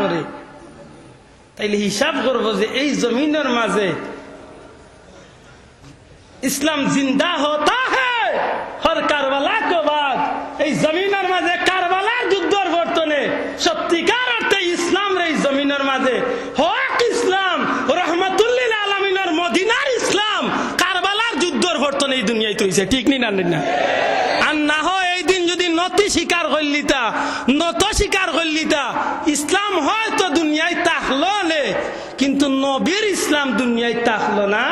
করে। তাইলে হিসাব করব যে এই জমিনের মাঝে ইসলাম জিন্দা হতা হর কারবালা কো এই জমিনের মাঝে কারবালার যুদ্ধর বর্তনে। সত্যিকার অর্থে ইসলাম এই জমিনের মাঝে। হক ইসলাম, রহমতুল্লিল আলমিনের মদিনার ইসলাম, কারবালার যুদ্ধর বর্তনে এই দুনিয়ায় তৈছে। ঠিক না না হয় এই দিন যদি নতি স্বীকার করলিতা নত স্বীকার করলিতা ইসলাম হয়তো দুনিয়ায় তাহলো কিন্তু নবীর ইসলাম দুনিয়ায় তাহলো না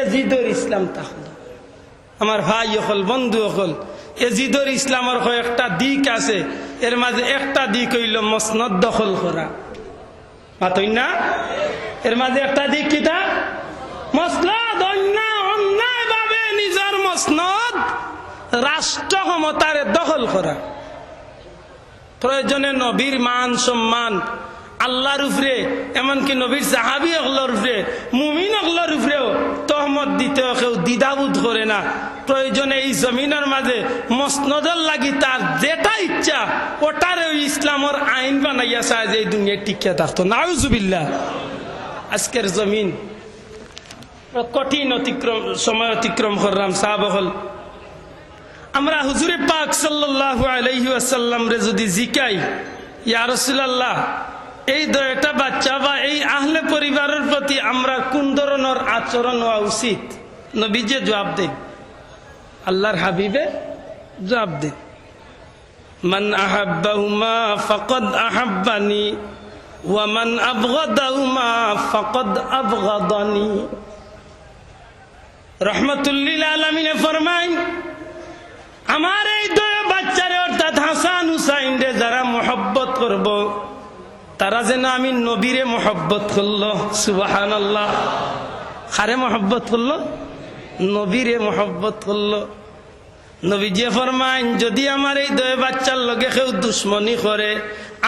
এজিদর ইসলাম তাহলো। আমার ভাই অকল, বন্ধু অকল এজিদর ইসলামের একটা দিক আছে, এর মাঝে একটা দিক হইল মসনদ দখল করা। মাতই না? এর মাঝে একটা দিক কিতা? মসনদ, অন্যায় অন্যায় ভাবে নিজের মসনদ রাষ্ট্র ক্ষমতার দখল করা। প্রয়োজনে নবীর মান, সম্মান, আল্লাহর উপরে, এমনকি নবীর সাহাবি অগলোর উপরে, মুমিন অগলোর উপরেও তহমত দিতে কেউ দ্বিধাবোধ করে না। প্রয়োজনে এই জমিনের মাঝে মসনদর লাগি তার যেটা ইচ্ছা, ওটারে ইসলামর আইন বানাইয়া চায় যে এই দুনিয়া টিকিয়া থাকতো। নাউজুবিল্লা আজকের জমিন কঠিন অতিক্রম সময় অতিক্রম করলাম, সাহাব হল। আমরা হুজুরে পাক সাল্লাল্লাহু আলাইহি রে যদি জিকাই, ইয়া রাসূলুল্লাহ, এই দয়টা বাচ্চা বা এই আহলে পরিবারের প্রতি আমরা কোন ধরনের আচরণ হওয়া উচিত? নবীজে জবাব দেন, আল্লাহর হাবিবে জবাব দেন, মান আহাব্বাহুমা ফাকাদ আহাব্বানি, ওয়া মান আবগাদাহুমা ফাকাদ আবগাদানি। রহমতুল্লিল আলামিনে ফরমায় আমার এই দুই বাচ্চারে অর্থাৎ হাসান হুসাইন রে যারা মোহব্বত করব, তারা যেন আমি নবীরে মোহব্বত করল সুবাহান আল্লাহ খারে মোহব্বত করল? নবীরে মোহব্বত করল। নবী যে ফরমাইন, যদি আমার এই দুই বাচ্চার লগে কেউ দুশ্মনী করে,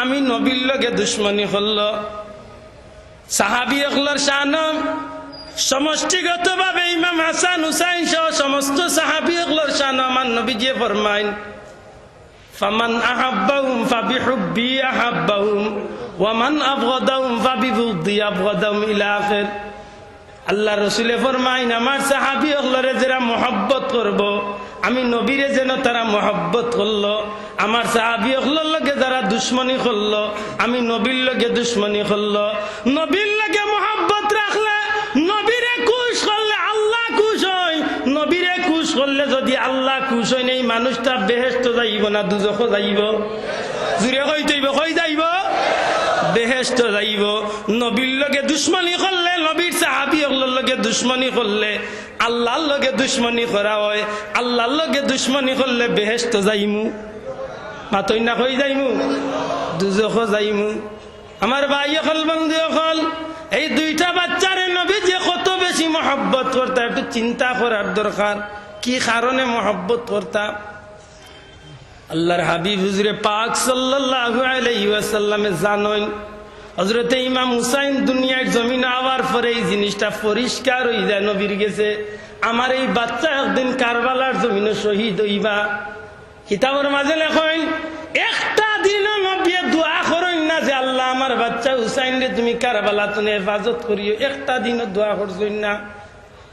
আমি নবীর লগে দুশ্মনী করল। সাহাবি অকলর শানম সমষ্টিগতভাবে ইমাম হাসান হুসাইন সহ সমস্ত সাহাবি অকলর শান আমার নবী যে ফরমাইন। ফামান আহাব্বাহুম ফাবিহুব্বি আহাব্বাহুম, ওয়ামান আবগাদাহুম ফাবিবুগদি আবগাদাহুম ইলা আখির। আল্লাহ রসুলে ফরমাইন, আমার সাহাবি অকলরে যারা মোহব্বত করব, আমি নবীরে যেন তারা মোহব্বত করল, আমার সাহাবি অকলর লগে যারা দুশ্মনী করল, আমি নবীর লগে দুশ্মনী করল। নবীর লগে মোহব্বত যদি আল্লাহ খুশ হয় নেই, মানুষটা বেহেস্ত যাইব না দুজখ যাইব। জুড়ে কই যাইব কই যাইব। বেহেস্ত যাইব। নবীর লগে দুশ্মনী করলে, নবীর সাহাবি লগে দুশ্মনী করলে, আল্লাহর লগে দুশ্মনী করা হয়। আল্লাহর লগে দুশ্মনী করলে বেহেস্ত যাইমু। মাতই না কই যাইমু দুজখ যাইমু। আমার ভাই অকল, বন্ধু অকল, এই দুইটা বাচ্চারে নবী যে কত বেশি মহব্বত করতা একটু চিন্তা করার দরকার। কি কারণে মহব্বত করতা আল্লাহর হাবিব হুজুরে পাক ওয়াসাল্লামে জানেন হজরতে ইমাম হুসাইন দুনিয়ার জমিন আওয়ার পরে এই জিনিসটা পরিষ্কার হয়ে যায় নবীর গেছে। আমার এই বাচ্চা একদিন কারবালার জমিনে শহীদ হইবা। কিতাবের মাঝে লেখেন, একটা দিনও নবিয়ে দোয়া না যে আল্লাহ আমার বাচ্চা হুসাইন রে তুমি কারবালা তুমি হেফাজত করিও। একটা দিনও দোয়া করছেন না।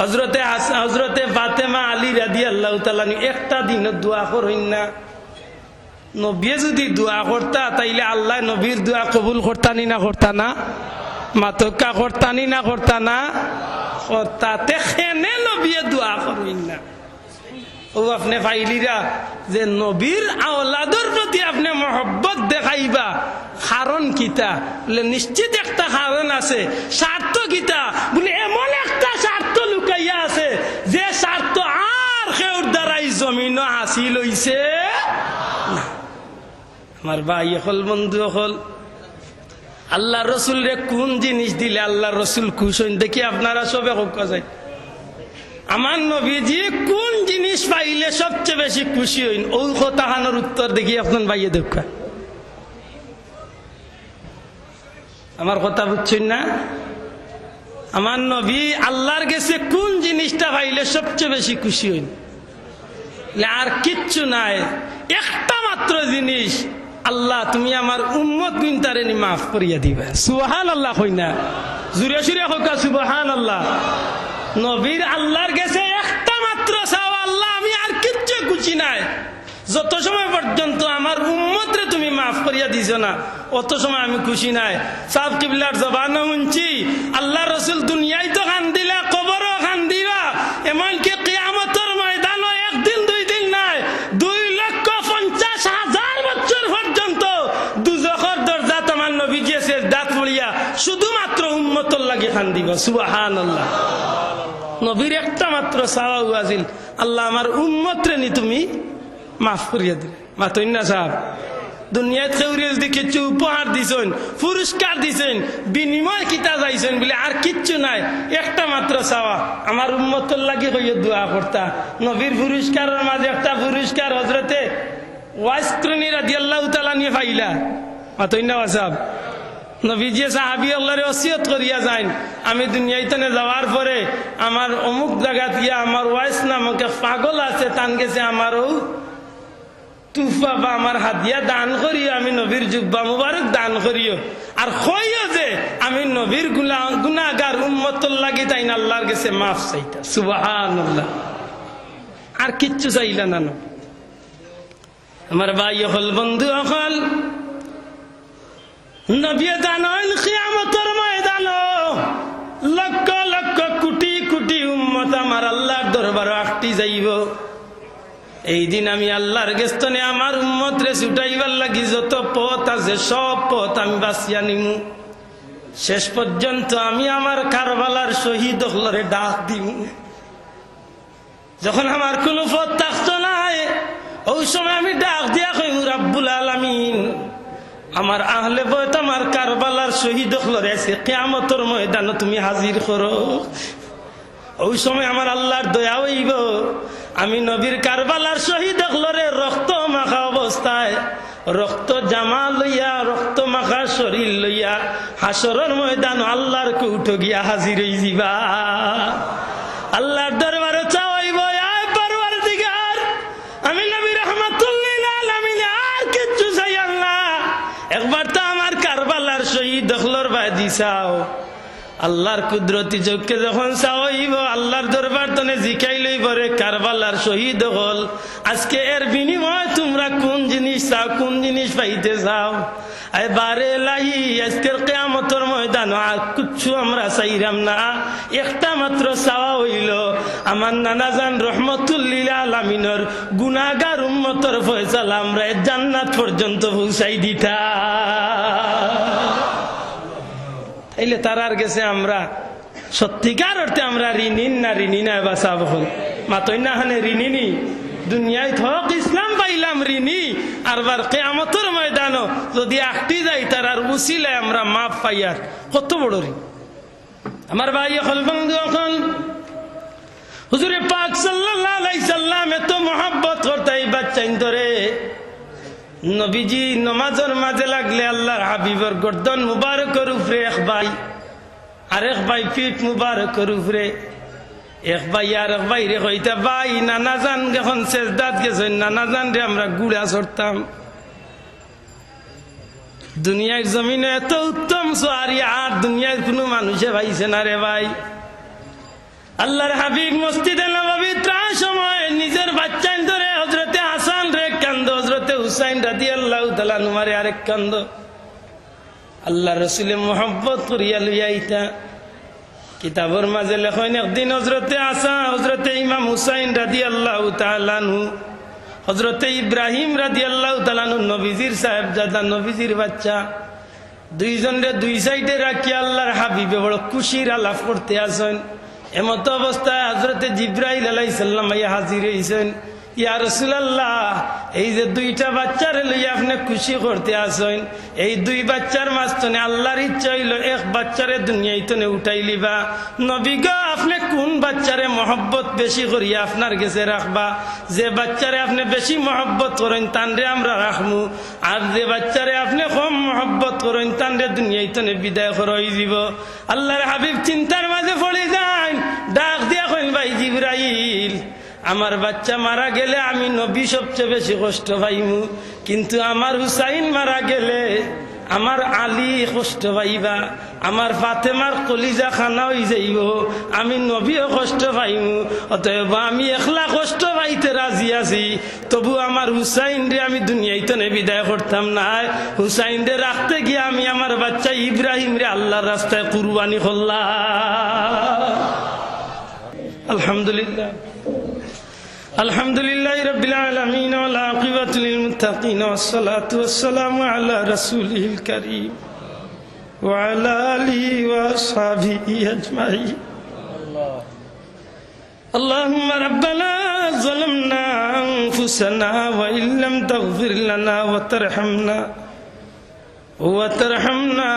হজরতে হজরতে ফাতেমা আলী রাদি আল্লাহ তালানি একটা দিন দোয়া করইন না। নবীয়ে যদি দোয়া করতা, তাইলে আল্লাহ নবীর দোয়া কবুল করতানি না করতা না? মাতকা করতানি না করতা না? তাতে খেনে নবীয়ে দোয়া করইন না। ও, আপনি ফাইলিরা, যে নবীর আওলাদর প্রতি আপনি মহব্বত দেখাইবা, কারণ কিতা? বলে, নিশ্চিত একটা কারণ আছে, স্বার্থ কিতা? বলে, এমন একটা স্বার্থ লুকাইয়া আছে যে স্বার্থ জমিন হাসিল আমার ভাই হল, বন্ধু হল। আল্লাহ রসুল রে কোন জিনিস দিলে আল্লাহ রসুল খুশ হইন? দেখি আপনারা সবে হোক যায় আমার নবীজি কোন জিনিস পাইলে সবচেয়ে বেশি খুশি হইন? ওই তাহানোর উত্তর দেখি আপনার ভাইয়ে দেখা। আমার কথা বুঝছেন না? আমার নবী আল্লাহর গেছে কোন জিনিসটা পাইলে সবচেয়ে বেশি খুশি হইন? আর কিচ্ছু নাই। একটা মাত্র জিনিস, আল্লাহ, তুমি আমার উম্মত গুনতারে নি মাফ করিয়া দিবা। সুবহান আল্লাহ হই না। জুড়ে সুরে হোক সুবহান আল্লাহ নবীর আল্লাহর গেছে একটা মাত্র চাও, আল্লাহ, আমি আর কিচ্ছু খুশি নাই। যত সময় পর্যন্ত আমার উম্মতরে তুমি মাফ করিয়া দিছ না, অত সময় আমি খুশি নাই। সাব কিবলার জবানও শুনছি। আল্লাহ রসুল দুনিয়ায় তো খান দিলা কবরও খান দিবা এমনকি কিয়ামতর ময়দানও একদিন দুই দিন নাই দুই লক্ষ পঞ্চাশ হাজার বছর পর্যন্ত দুজখর দরজা তোমার নবী গিয়েছে দাঁত মরিয়া শুধুমাত্র উম্মতর লাগে খান দিবা সুবাহান আল্লাহ নবীর একটা মাত্র সাওয়া আল্লাহ আমার উম্মতরে নি তুমি মাফ করিয়া দিলে মাতই না সাহেব খেউরিয়ে যদি দিছেন, পুরস্কার দিছেন, বিনিময় যাইছেন কিচ্ছু নাই, একটা একটা নবীজি সাহাবি আল্লাহরে ওসিয়ত করিয়া যাইন। আমি দুনিয়াইতনে যাওয়ার পরে আমার অমুক জায়গা গিয়া আমার ওয়াইস নামক পাগল আছে, তান গেছে আমারও তুফা বা আমার হাতিয়া দান করিও, আমি নবীর জুব্বা মুবারক দান করিও। আর কইও যে, আমি নবীরগুলা গুনাগার উম্মতর লাগি তাই আল্লাহর কাছে মাফ চাইতা। সুবাহান আর কিচ্ছু চাইলা না। আমার ভাই হল বন্ধু হল নবী জানেন কিয়ামতের ময়দান। লক্ষ লক্ষ কোটি কোটি উম্মত আমার আল্লাহর দরবার আটটি যাইব। এই দিন আমি আল্লাহর গেস্তনে আমার উম্মত রে ছুটাইবার লাগি, যত পথ আছে, সব পথ আমি বাঁচিয়া নিমু। শেষ পর্যন্ত আমি আমার কারবালার শহীদ হলরে ডাক দিমু। যখন আমার কোনো পথ থাকতো নাই, ওই সময় আমি ডাক দিয়া কইমু রাব্বুল আলামিন। আমার আহলে বয়ত আমার কারবালার শহীদ হলরে আছে ময়দান তুমি হাজির করো। ওই সময় আমার আল্লাহর দয়া হইব। আমি নবীর কারবালার শহীদ হলরে রক্ত মাখা অবস্থায়। রক্ত জামা লইয়া, রক্ত মাখা শরীর লইয়া হাসরের ময়দান আল্লাহর কৌঠ গিয়া হাজির হই যাবা আল্লাহর দরবারে শহীদ দখলর বাদি চাও। আল্লাহর কুদরতি চোখকে যখন চাওয়াইব আল্লাহর দরবার তনে জিকাই লইব রে কারবালার শহীদ হল। আজকে এর বিনিময় তোমরা কোন জিনিস চাও, কোন জিনিস পাইতে চাও? লাহি আমরা না। একটা হইল নানাজান গুনাগার উম্মতর ফয়সালা আমরা জান্নাত পর্যন্ত পৌঁছাই দিতা তাইলে তারার গেছে আমরা। সত্যিকার অর্থে আমরা ঋণীন না ঋণী না বাসা বহল মাতই না হানে ঋণিনী দুনিয়ায় থক ইসলাম পাইলাম ঋণী। আর বার কেয়ামতর ময়দানো যদি আঁকটি যাই তার আর উচিলে আমরা মাপ পাইয়ার কত বড় ঋণ। আমার ভাই হল বন্ধু এখন। হুজুরে পাক আলাইহি সাল্লাম এত মহব্বত করতে এই বাচ্চাইন ধরে। নবীজি নমাজের মাঝে লাগলে আল্লাহর হাবিবর গর্দন মুবারকর উপরে, এক ভাই আরেক ভাই পিঠ মুবারকর উপরে। এক ভাই আর এক ভাই রে কইতা, ভাই, নানা জান যখন শেষদাত গেছেন, নানা জান রে আমরা গুড়া চড়তাম দুনিয়ার জমিনে এত উত্তম সোয়ারি, আর দুনিয়ার কোনো মানুষে ভাইছে না রে ভাই। আল্লাহর হাবিব মসজিদে নবাবি ত্রাণ সময় নিজের বাচ্চাইন হুসাইন রাদি আল্লাহ তালা নুমারে আরেক কান্দ। আল্লাহ রসুলে মোহাম্মত করিয়া লইয়াইতা কিতাবর মাঝে লেখন, একদিন হজরতে আসা হজরতে ইমাম হুসাইন রাদি আল্লাহ তালানহু হজরতে ইব্রাহিম রাদি আল্লাহ তালানহু নবীজির সাহেব জাদা নবীজির বাচ্চা দুইজন রে দুই সাইডে রাখি আল্লাহর হাবিবে বড় খুশির আলাপ করতে আসেন। এমত অবস্থায় হজরতে জিব্রাহিল আলাইসাল্লাম হাজির হয়েছেন ইয়া রসুলাল্লাহ, এই যে দুইটা বাচ্চারে লইয়া আপনি খুশি করতে আসেন, এই দুই বাচ্চার মাঝখানে আল্লাহর ইচ্ছা হইল এক বাচ্চারে দুনিয়াইতনে উঠাই লিবা। নবী গো, আপনি কোন বাচ্চারে মহব্বত বেশি করিয়া আপনার গেছে রাখবা? যে বাচ্চারে আপনি বেশি মহব্বত করেন, তানরে আমরা রাখমু। আর যে বাচ্চারে আপনি কম মহব্বত করেন, তানরে দুনিয়াইতনে বিদায় করাই দিব। আল্লাহর হাবিব চিন্তার মাঝে পড়ে যান, ডাক দিয়া কইন ভাই জিব্রাইল আমার বাচ্চা মারা গেলে আমি নবী সবচেয়ে বেশি কষ্ট পাইমু। কিন্তু আমার হুসাইন মারা গেলে আমার আলী কষ্ট পাইবা। আমার ফাতেমার কলিজা খানা হয়ে যাইব। আমি নবীও কষ্ট পাইমু। অতএব আমি একলা কষ্ট পাইতে রাজি আছি। তবু আমার হুসাইন রে আমি দুনিয়াইতে নে বিদায় করতাম না হুসাইন রে রাখতে গিয়ে আমি আমার বাচ্চা ইব্রাহিম রে আল্লাহর রাস্তায় কুরবানি করলাম। আলহামদুলিল্লাহ। الحمد لله رب العالمين والعاقبة للمتقين والصلاة والسلام على رسوله الكريم وعلى آله وأصحابه أجمعين اللهم ربنا ظلمنا أنفسنا وإن لم تغفر لنا وترحمنا وترحمنا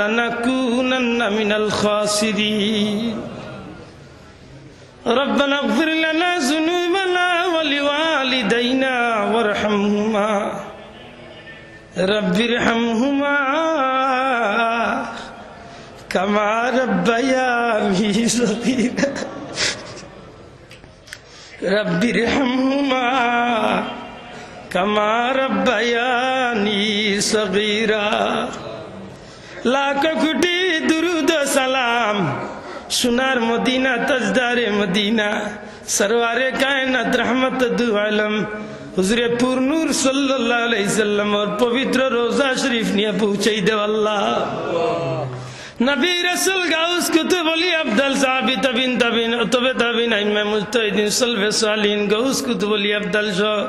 لنكونن من الخاسرين ربنا اغفر لنا ذنوبنا ولوالدينا وارحمهما رب ارحمهما كما ربياني صغيرا رب ارحمهما كما ربياني صغيرا লাখ কোটি দুরুদ সালাম সোনার মদিনা তজদারে মদিনা সরওয়ারে কায়নাত রহমত দু আলম। হুজুরে পুরনুর সাল্লাল্লাহু আলাইহি সাল্লাম ওর পবিত্র রোজা শরীফ নিয়ে পৌঁছাই দেও আল্লাহ। নবী রসুল গাউস কুতুব আলী আব্দাল সাহাবি তাবিন তাবিন তবে তাবিন আইমা মুস্তাহিদিন সলফে সালিন গাউস কুতুব আলী আব্দাল শাহ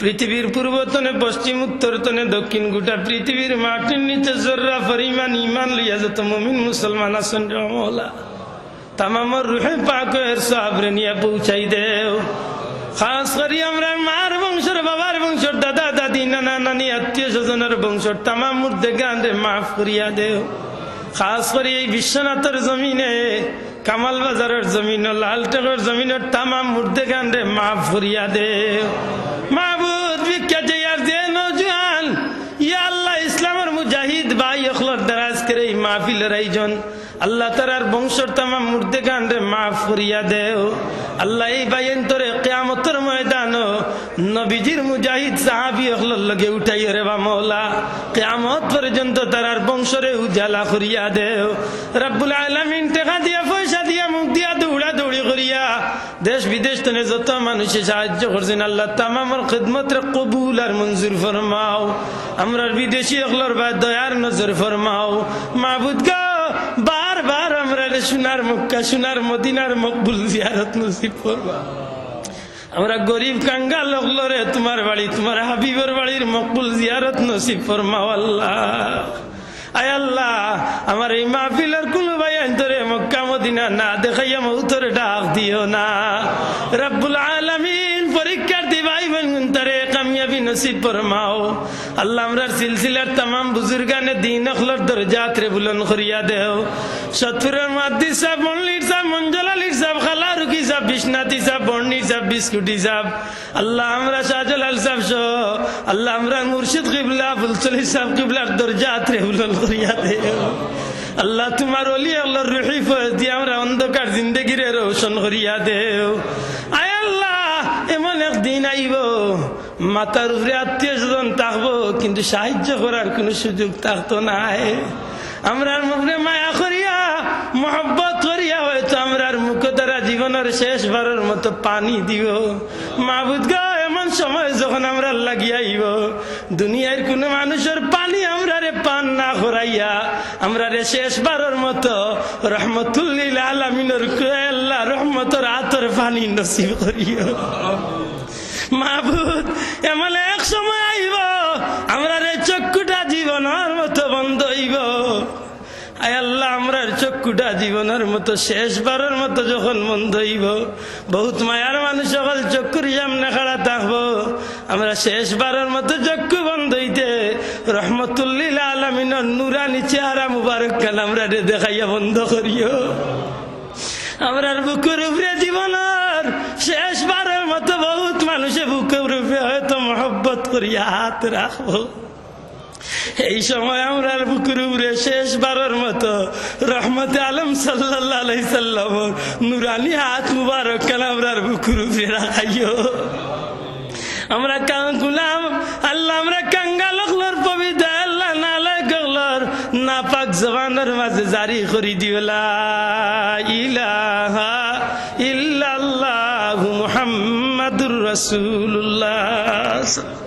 পৃথিবীর পূর্বতনে, পশ্চিম, উত্তরতনে, দক্ষিণ গোটা পৃথিবীর মাটির নিচে জর্রা পরিমাণ ইমান লইয়া যত মমিন মুসলমান আছেন রমলা তামামর রুহে পাকের সাবরে নিয়ে পৌঁছাই দেও। খাস করি আমরা মার বংশের বাবার বংশর দাদা, দাদি, নানা, নানি, আত্মীয় স্বজনের বংশর তামাম মুর্দে গান্ডে মাফ করিয়া দেও। খাস করে এই বিশ্বনাথের জমিনে, কামাল বাজারের জমিন লালটেকের জমিনের তামাম মুর্দে গান্ডে মাফ করিয়া দেও। মাহবুদ বিখ্যাত ইয়া আল্লাহ ইসলামের মুজাহিদ ভাই অখলর দারাজ করে এই মাহফিলের আয়োজন। আল্লাহ তারার বংশর তামা মুর্দে গান্ডে মাফ করিয়া দেও। আল্লাহ এই বাইন তোরে কেয়ামতের ময়দান নবীজির মুজাহিদ সাহাবি অখলর লগে উঠাই রে বা মৌলা কেয়ামত পর্যন্ত তারার বংশরে উজালা করিয়া দেও। রব্বুল আলমিন টেকা দিয়া, পয়সা দিয়া, মুখ দিয়া দৌড়া দৌড়ি করিয়া দেশ বিদেশ তনে যত মানুষে সাহায্য করছেন, আল্লাহ তামামর খিদমত কবুল আর মঞ্জুর ফরমাও। আমরা বিদেশি অকলর বা দয়ার নজর ফরমাও। মাহবুদ গা আমরা সোনার মক্কা, সোনার মদিনার মকবুল জিয়ারত নসিব ফরমাও আমরা গরিব কাঙ্গাল অকলরে তোমার বাড়ি, তোমার হাবিবর বাড়ির মকবুল জিয়ারত নসিব ফরমাও আল্লাহ। আয় আল্লাহ, আমার এই মাহফিলের কোনো ভাই আন্তরে মক্কা, মদিনা না দেখাইয়া মৌতরে ডাক দিও না। রব্বুল আলামিন পরীক্ষার্থী ভাই বোন তারে কামিয়াবি নসিব ফরমাও। আল্লাহ সিলসিলার তামাম বুজুর্গানে দিন অখলর বুলন করিয়া দেও। সতপুরের মাদ্দি সাহেব, মল্লির সাহেব মঞ্জল আলীর সাহেব খালা রুকি সাহেব বর্ণির সাহেব, বিস্কুটি সাহেব, আল্লাহ আমরা শাহজালাল সাহেব সহ, আল্লাহ আমরা মুর্শিদ কিবলা ফুলচলি সাহেব কিবলার দরজাত রে বুলন করিয়া দেও। আল্লাহ তোমার অলি, আল্লাহর রুহি ফয়েজ দিয়ে আমরা অন্ধকার জিন্দগিরে রোশন করিয়া দেও। একদিন আইব, মাতার উপরে আত্মীয় স্বজন থাকব, কিন্তু সাহায্য করার কোনো সুযোগ থাকতো নাই। আমরার মুখে মায়া করিয়া, মহব্বত করিয়া হয়তো আমরার মুখ দ্বারা জীবনের শেষবারের মতো পানি দিব। মাহবুদ এমন সময় যখন আমরা লাগিয়াইব দুনিয়ার কোনো মানুষের পানি আমরা রে পান না করাইয়া, আমরা রে শেষবারের মতো রহমতুল্লিল আলমিনের আল্লাহ রহমতর আতর পানি নসিব করিও। মাহবুদ এমন এক সময় আইব, আমরা রে চক্ষুটা জীবনের মতো বন্ধ হইব। আয় আল্লাহ আমরার চক্ষুটা জীবনের মতো, শেষবারের মতো যখন বন্ধ হইব, বহুত মায়ার মানুষ সকল চক্ষুর সামনে খাড়া থাকব। আমরা শেষবারের মতো চক্ষু বন্ধ হইতে, রহমতুল্লিল আলমিনের নুরানি চেহারা মুবারক খান আমরা রে দেখাইয়া বন্ধ করিও। আমরার বুকের উপরে জীবনের শেষবারের মতো মানুষে বুকের উপরে হয়তো মহব্বত করিয়া হাত রাখব। এই সময় আমরা বুকুর উপরে শেষবারের মতো রহমতে আলম সাল্লাহ সাল্লাম নুরানি হাত মুবারক কেন আমরা বুকুর উপরে রাখাইও? আমরা গুলাম, আল্লাহ আমরা কাঙ্গাল পবিত্র আল্লাহ নালায় গলর নাপাক জবানের মাঝে জারি করি দিওলা ইলাহা ইল্লাল্লাহু মুহাম্মাদুর রাসূলুল্লাহ